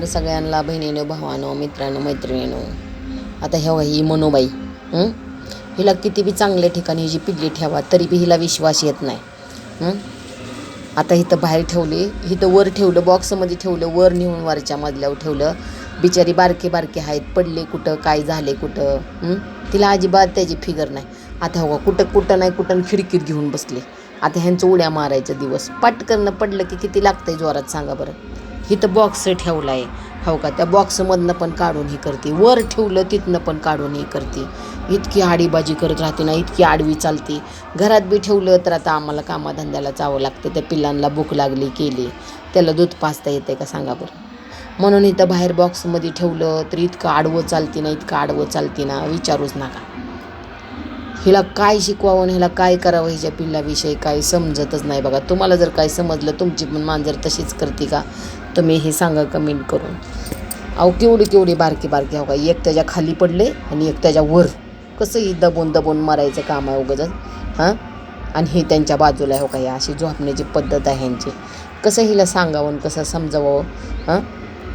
तर सगळ्यांना बहिणीनो भावानो मित्रांनो मैत्रिणीनो आता ह्या ही मनोबाई हिला किती बी चांगल्या ठिकाणी हिची पिल्ली ठेवा तरी बी हिला विश्वास येत नाही आता हिथं बाहेर ठेवली हिथं वर ठेवलं बॉक्समध्ये ठेवलं वर नेऊन वरच्या मजल्यावर ठेवलं. बिचारी बारके बारके आहेत पडले कुठं काय झाले कुठं तिला अजिबात त्याची फिगर नाही. आता हो कुठं कुठं नाही कुठं खिडकीत घेऊन बसले. आता ह्यांचं उड्या मारायचं दिवस. पटकन पडलं की किती लागतंय जोरात सांगा बरं. इथं बॉक्स ठेवला आहे हो का? त्या बॉक्समधनं पण काढून ही करते. वर ठेवलं तिथनं पण काढून ही करते. इतकी आडीबाजी करत राहते ना इतकी आडवी चालते. घरात बी ठेवलं तर आता आम्हाला कामाधंद्याला जावं लागतं. त्या पिल्लांना भूक लागली केली. त्याला दूध पाचता येते का सांगा बरं? म्हणून इथं बाहेर बॉक्समध्ये ठेवलं तर इतकं आडवं चालते ना इतकं आडवं चालते ना विचारूच नका. हिला काय शिकवावं आणि हिला काय करावं हिच्या पिल्लाविषयी काय समजतच नाही बघा. तुम्हाला जर काय समजलं तुमची पण मांजर तशीच करते का तुम्ही हे सांगा कमेंट करून. अहो केवढी केवढी बारकी बारकी हो का एक त्याच्याखाली पडले आणि एक त्याच्या वर. कसंही दबून दबून मारायचं काम आहे उगच हां? आणि हे त्यांच्या बाजूला आहे हो का ही अशी झोपण्याची पद्धत आहे ह्यांची. कसं हिला सांगावं आणि कसं समजावं हां?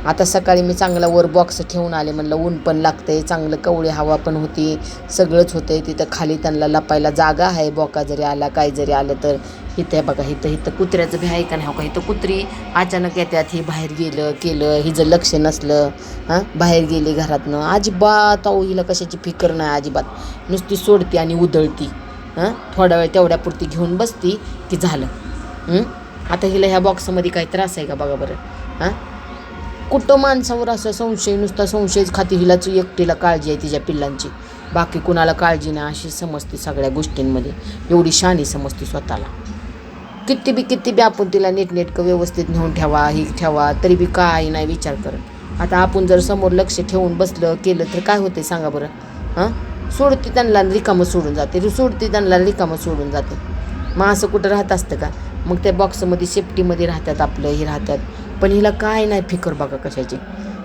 आता सकाळी मी चांगला वर बॉक्स ठेवून आले. म्हणलं ऊन पण लागते चांगलं कवळी हवा पण होती सगळंच होतं तिथं खाली त्यांना लपायला जागा आहे. बॉका जरी आला काय जरी आलं तर इथे आहे बघा इथं इथं कुत्र्याचं बी आहे का नाही? हो का? इथं कुत्री अचानक येतात हे बाहेर गेलं केलं हिचं लक्ष नसलं हां? बाहेर गेली घरातनं. अजिबात अहो हिला कशाची फिकर नाही अजिबात. नुसती सोडती आणि उधळती हां? थोडा वेळ तेवढ्यापुरती घेऊन बसती की झालं. आता हिला ह्या बॉक्समध्ये काही त्रास आहे का? बघा बरं. हां? कुठं माणसावर असं संशय नुसता संशयच खाती हिलाच एकटीला काळजी आहे तिच्या पिल्लांची. बाकी कुणाला काळजी नाही अशी समजते सगळ्या गोष्टींमध्ये. एवढी शानी समजते स्वतःला. किती बी किती बी आपण तिला नीटनेटकं व्यवस्थित नेऊन ठेवा ही ठेवा तरी बी काय नाही विचार करत. आता आपण जर समोर लक्ष ठेवून बसलं केलं तर काय होते सांगा बरं? हां? सोडते त्यांना रिकामं सोडून जाते. सोडते त्यांना रिकामं सोडून जाते. मग असं कुठं राहत असतं का? मग त्या बॉक्समध्ये सेफ्टीमध्ये राहतात आपलं हे राहतात. पण हिला काय नाही फिकर बघा कशाची.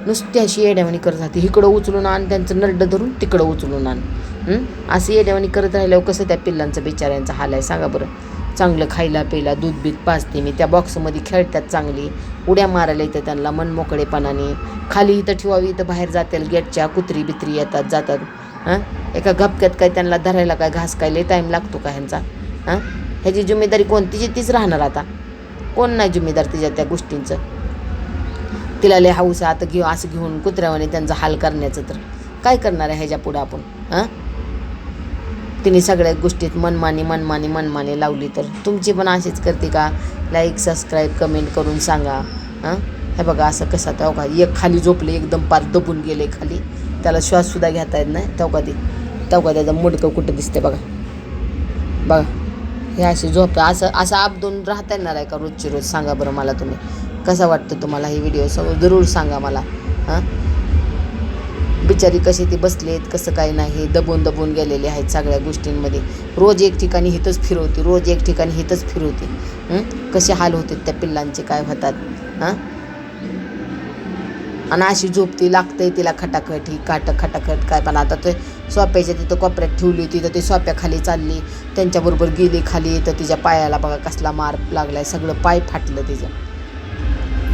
नुसती अशी येड्यावानी करत राहते. इकडं उचलून आण त्यांचं नड्ड धरून तिकडं उचलून आण. असं येड्यावानी करत राहिल्यावर कसं त्या पिल्लांचं बिचाऱ्यांचा हाल आहे सांगा बरं. चांगलं खायला प्यायला दूध बीत पाजते. मी त्या बॉक्समध्ये खेळतात चांगली. उड्या मारायला येतात त्यांना मन मोकळेपणाने. खाली इथं ठेवावी इथं बाहेर जातील. गेटच्या कुत्री बित्री येतात जातात. हां? एका गपक्यात काय त्यांना धरायला काय घास काय लई टाईम लागतो का ह्यांचा? हां? ह्याची जिम्मेदारी कोण तिची तीच राहणार आता. कोण नाही जिम्मेदार तिच्या त्या गोष्टींचं? तिला लय हाऊस आहे आता घेऊ असं घेऊन कुत्र्यावाने त्यांचा हाल करण्याचं तर काय करणार आहे ह्याच्या पुढं आपण हां? तिने सगळ्या गोष्टीत मनमानी मनमानी मनमानी लावली तर तुमची पण अशीच करते का? लाईक सबस्क्राईब कमेंट करून सांगा हां? हे बघा असं कसा तेव्हा का एक खाली झोपले एकदम पार दबून गेले खाली. त्याला श्वाससुद्धा घेता येत नाही तेव्हा ते तेव्हा का त्याचं मुडकं कुठं दिसते बघा. बघा हे असे झोप असं असं आपदून राहता येणार आहे का रोजची रोज? सांगा बरं मला तुम्ही. कसा वाटतं तुम्हाला हे व्हिडिओ सगळं जरूर सांगा मला. हां? बिचारी कशी ती बसलेत कसं काय नाही दबून दबून गेलेले आहेत सगळ्या गोष्टींमध्ये. रोज एक ठिकाणी हिथंच फिरवते रोज एक ठिकाणी हिथंच फिरवते. कसे हाल होते त्या पिल्लांचे काय होतात? हां? आणि अशी झोपती लागते तिला खटाखट ही काट खटाखट काय पण. आता ते सोप्याच्या तिथं कोपऱ्यात ठेवली होती तर ते सोप्याखाली चालली. त्यांच्याबरोबर गेली खाली तर तिच्या पायाला बघा कसला मार लागलाय सगळं पाय फाटलं तिचं.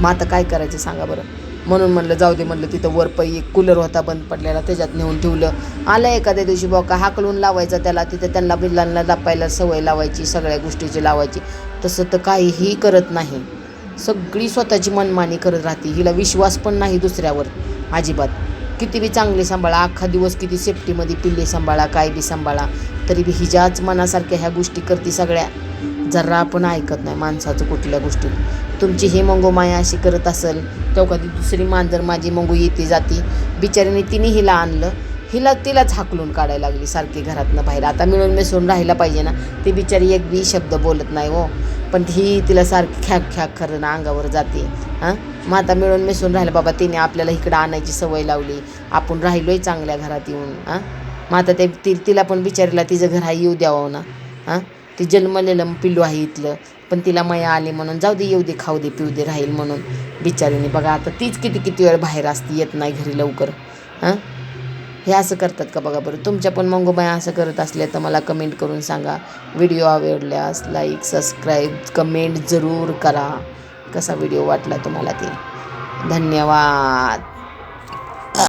मग आता काय करायचं सांगा बरं? म्हणून म्हणलं जाऊ दे म्हणलं तिथं वर पै एक कूलर होता बंद पडलेला त्याच्यात नेऊन ठेवलं. आलं एखाद्या दिवशी बॉका हाकलून लावायचा त्याला तिथं त्यांना बिल्लांना लपायला सवय लावायची सगळ्या गोष्टीची लावायची. तसं तर काहीही करत नाही. सगळी स्वतःची मनमानी करत राहते. हिला विश्वास पण नाही दुसऱ्यावर अजिबात. किती बी चांगले सांभाळा अख्खा दिवस किती सेफ्टीमध्ये पिल्ले सांभाळा काय बी सांभाळा तरी बी हिच्याच मनासारख्या ह्या गोष्टी करते सगळ्या. जरा आपण ऐकत नाही माणसाचं कुठल्या गोष्टी तुमची ही मंगो माया अशी करत असेल तेव्हा कधी दुसरी मांजर माझी मंगू येते जाती. बिचारीने तिने हिला आणलं हिला तिलाच हाकलून काढायला लागली सारखी घरातनं बाहेर. आता मिळून मिसळून राहायला पाहिजे ना ती बिचारी एक बी शब्द बोलत नाही हो. पण ही तिला सारखी ख्याक ख्याक खरं ना अंगावर जाते. हां? मग आता मिळून मिसळून राहिलं बाबा तिने आपल्याला इकडं आणायची सवय लावली. आपण राहिलोय चांगल्या घरात येऊन हां? मग आता ते ति तिला पण बिचारीला तिचं घर आहे येऊ द्यावं ना. हां? ती जन्मलेलं पिल्लू आहे इथलं. पण तिला मया आली म्हणून जाऊ दे येऊ दे खाऊ दे पिऊ दे राहील म्हणून. बिचारीने बघा आता तीच किती किती वेळ बाहेर असते येत नाही घरी लवकर. हां? हे असं करतात का बघा बरं? तुमच्या पण मंगोबाया असं करत असल्या तर मला कमेंट करून सांगा. व्हिडिओ आवडल्यास लाईक सबस्क्राईब कमेंट जरूर करा. कसा व्हिडिओ वाटला तुम्हाला ते? धन्यवाद.